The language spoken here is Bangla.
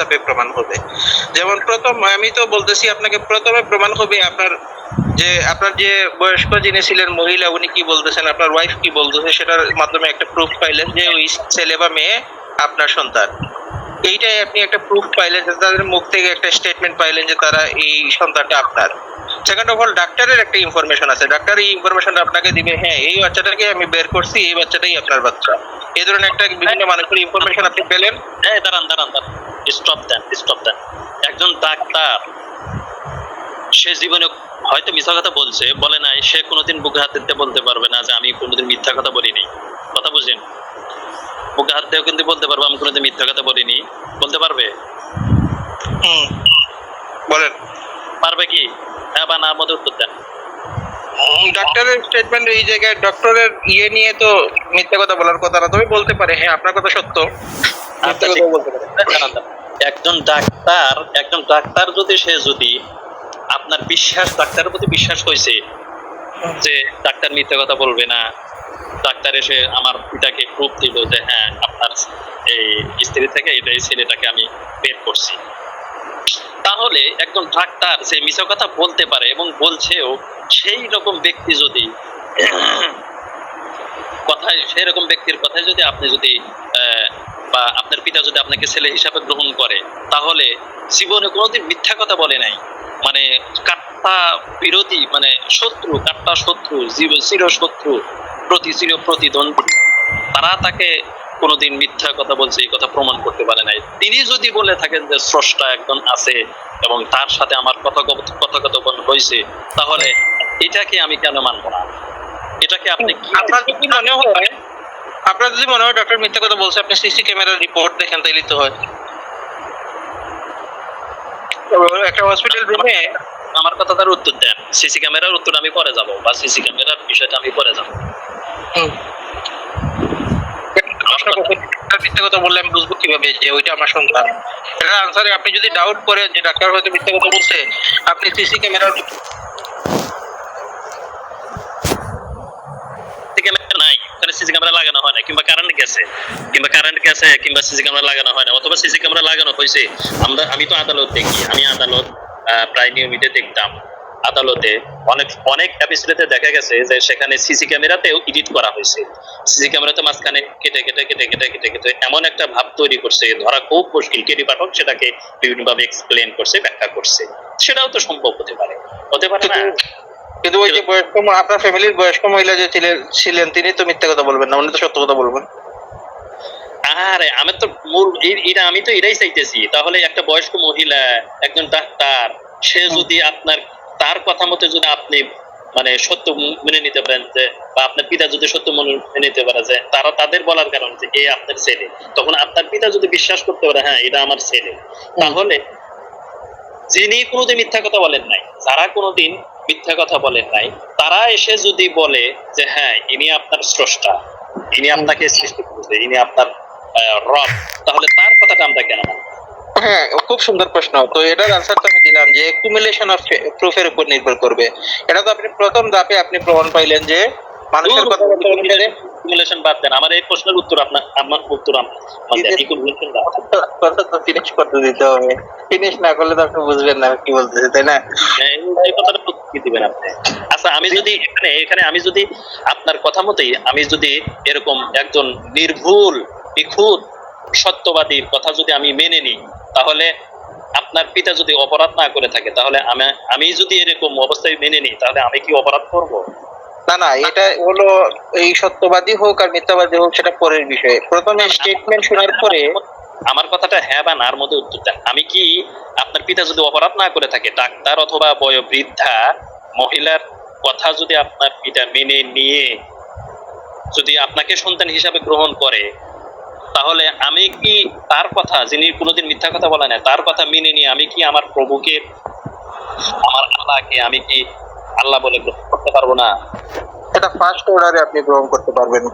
ধাপে প্রমাণ হবে? যেমন প্রথম, আমি তো বলতেছি আপনাকে, প্রথমে প্রমাণ হবে আপনার যে আপনার যে বয়স্ক যিনি ছিলেন মহিলা, উনি কি বলতেছেন, আপনার ওয়াইফ কি বলতেছে, সেটার মাধ্যমে একটা প্রুফ পাইলেন যে ওই ছেলে বা মেয়ে আপনার সন্তান। এইটাই আপনি একটা প্রুফ পাইলেন যে তাদের মুখ থেকে একটা স্টেটমেন্ট পাইলেন যে তারা এই সন্তানটা আপনার। সেকেন্ড অফ অল ডাক্তারের একটা ইনফরমেশন আছে। ডাক্তার এই ইনফরমেশনটা আপনাকে দিবে হ্যাঁ এই বাচ্চাটাকে আমি বের করছি, এই বাচ্চাটাই আপনার বাচ্চা। এই ধরনের একটা বিভিন্ন মানুষের ইনফরমেশন আপনি পেলেন? এই দাঁড়ান দাঁড়ান দাঁড়ান। স্টপ দেন স্টপ দেন। একজন ডাক্তার সে জীবনে হয়তো মিথ্যা কথা বলছে বলে নাই সে কোনোদিন বুকে হাত দিতে বলতে পারবে না যে আমি কোনোদিন মিথ্যা কথা বলিনি। কথা বুঝেন? বুকে হাত দিয়েও কিন্তু বলতে পারব আমি কোনোদিন মিথ্যা কথা বলিনি। বলতে পারবে? হুম। বলেন। পারবে কি? হ্যাঁ বা না মধ্যে উত্তর দেন। ডাক্তারের স্টেটমেন্ট এই জায়গায় ডক্টরের ইয়ে নিয়ে তো মিথ্যা কথা বলার কথা না। তবে বলতে পারে হ্যাঁ আপনার কথা সত্য। মিথ্যা বলতে পারে। দাঁড়ান, দাঁড়ান। একজন ডাক্তার একজন ডাক্তার যদি সে যদি আপনার বিশ্বাস ডাক্তারের প্রতি বিশ্বাস হয়েছে যে ডাক্তার মিথ্যে কথা বলবে না ডাক্তার এসে আমার পিতাকে প্রুফ দিল যে হ্যাঁ আপনার এই স্ত্রী থেকে এটা এই ছেলেটাকে আমি বের করছি। তাহলে একজন ডাক্তার সে মিথ্যা কথা বলতে পারে এবং বলছেও সেই রকম ব্যক্তি যদি কথায় সেরকম ব্যক্তির কথায় যদি আপনি যদি বা আপনার পিতা যদি আপনাকে ছেলে হিসাবে গ্রহণ করে, তাহলে জীবনে কোনোদিন মিথ্যা কথা বলে নাই। মানে কাট্টা বিরোধী মানে শত্রু, কাট্টা শত্রু, জীব চির শত্রু প্রতি চির প্রতিদ্বন্দ্বী তারা তাকে কোনোদিন মিথ্যা কথা বলছে এই কথা প্রমাণ করতে পারে নাই। তিনি যদি বলে থাকেন যে স্রষ্টা একজন আছে এবং তার সাথে আমার কথা কথোপকথন হয়েছে তাহলে এটাকে আমি কেন মানবো না? এটাকে আপনি কি আপনার যদি মনে হয় আপনার যদি মনে হয় ডক্টর মিথ্যা কথা বলছে আপনি সিসি ক্যামেরার রিপোর্ট দেখেন তাইলে তো হয়। একটা হসপিটাল রুমে আমার কথা তার উত্তর দেন। সিসি ক্যামেরার উত্তর আমি পরে যাব বা সিসি ক্যামেরার বিষয়টা আমি পরে যাব। মিথ্যা কথা বললে আমি বুঝব কীভাবে যে ওইটা আমার সন্তান। আনসারে আপনি যদি ডাউট করেন যে ডাক্তার হয়তো মিথ্যা কথা বলছে, আপনি সিসি ক্যামেরা তো আদালত দেখি, আমি আদালত প্রায় নিয়মিত দেখতাম। আদালতে অনেক অনেক দেখা গেছে যে সেখানে সিসি ক্যামেরাতেও এডিট করা হয়েছে। সিসি ক্যামেরাতে মাঝখানে কেটে কেটে কেটে কেটে কেটে কেটে এমন একটা ভাব তৈরি করছে ধরা খুব মুশকিল। কেটে পাঠক সেটাকে বিভিন্নভাবে এক্সপ্লেন করছে ব্যাখ্যা করছে। সেটাও তো সম্ভব হতে পারে। হতে পারে না? কিন্তু ওই যে বয়স্ক আপনার ফ্যামিলির বয়স্ক মহিলা যে ছিলেন ছিলেন তিনি তো মিথ্যা কথা বলবেন না উনি তো সত্য কথা বলবেন। আরে আমি তো মূল এটা আমি তো এটাই চাইতেছি। তাহলে একটা বয়স্ক মহিলা একজন ডাক্তার সে যদি আপনার তার কথা মতো যদি আপনি মানে সত্য মেনে নিতে পারেন যে বা আপনার পিতা যদি সত্য মনে নিতে পারে যে তারা তাদের বলার কারণ যে এই আপনার ছেলে। তখন আপনার পিতা যদি বিশ্বাস করতে পারে হ্যাঁ এটা আমার ছেলে। তাহলে যিনি কোনোদিন মিথ্যা কথা বলেন নাই যারা কোনোদিন মিথ্যা কথা বলেন নাই তারা এসে যদি বলে যে হ্যাঁ ইনি আপনার স্রষ্টা ইনি আপনাকে সৃষ্টি করেছে ইনি আপনার রব তাহলে তার কথাটা আমরা কেন মানবো? হ্যাঁ খুব সুন্দর প্রশ্ন। তো এটার আনসার তো আমি দিলাম যে অফ প্রুফের উপর নির্ভর করবে। এটা তো আপনি প্রথম ধাপে আপনি প্রমাণ পাইলেন যে মানুষের কথা অনুসারে বাদ দেন। আমার এই প্রশ্নের উত্তর আপনার আমার উত্তর। কথা তো ফিনিশ করতে দিতে হবে। ফিনিশ না করলে তো আপনি বুঝবেন না কি বলতেছে তাই না? হ্যাঁ, এই কথাটা কি দিবেন আপনি। আচ্ছা আমি যদি এখানে এখানে আমি যদি আপনার কথা মতোই আমি যদি এরকম একজন নির্ভুল নিখুঁত সত্যবাদীর কথা যদি আমি মেনে নিই তাহলে আপনার পিতা যদি অপরাধ না করে থাকে তাহলে আমি আমি যদি এরকম অবস্থায় মেনে নিই তাহলে আমি কি অপরাধ করব? না না এটা হলো এই সত্যবাদী হোক আর মিথ্যাবাদী হোক সেটা পরের বিষয়। প্রথমে স্টেটমেন্ট শোনার পরে আমার কথাটা হ্যাঁ বা নার মধ্যে উত্তর দেন। আমি কি আপনার পিতা যদি অপরাধ না করে থাকে ডাক্তার অথবা বয়োবৃদ্ধা মহিলার কথা যদি আপনার পিতা মেনে নিয়ে যদি আপনাকে সন্তান হিসাবে গ্রহণ করে তাহলে আমি কি তার কথা, যিনি কোনোদিন মিথ্যা কথা বলে না তার কথা মেনে নিয়ে আমি কি আমার প্রভুকে, আমার আল্লাহকে আমি কি আল্লাহ বলে গ্রহণ করতে পারব না? এটা ফার্স্ট অর্ডারে আপনি গ্রহণ করতে পারবেন।